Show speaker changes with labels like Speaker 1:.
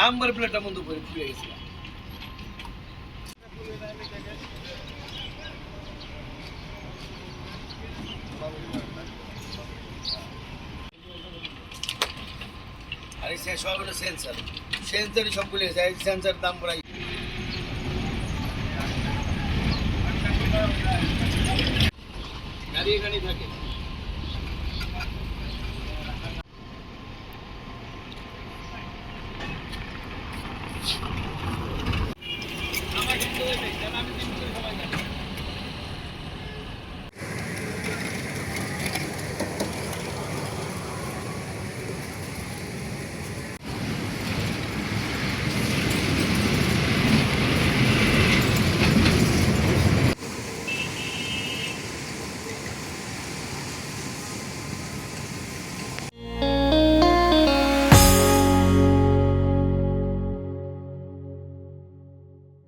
Speaker 1: Number প্লেটটা বন্ধ খুলে গেছিলাম আরে সে সব হলো সেন্সার সেন্সারই সব খুলে গেছে সেন্সার দাম প্রায় গাড়ি এখানেই থাকে। König, der war mit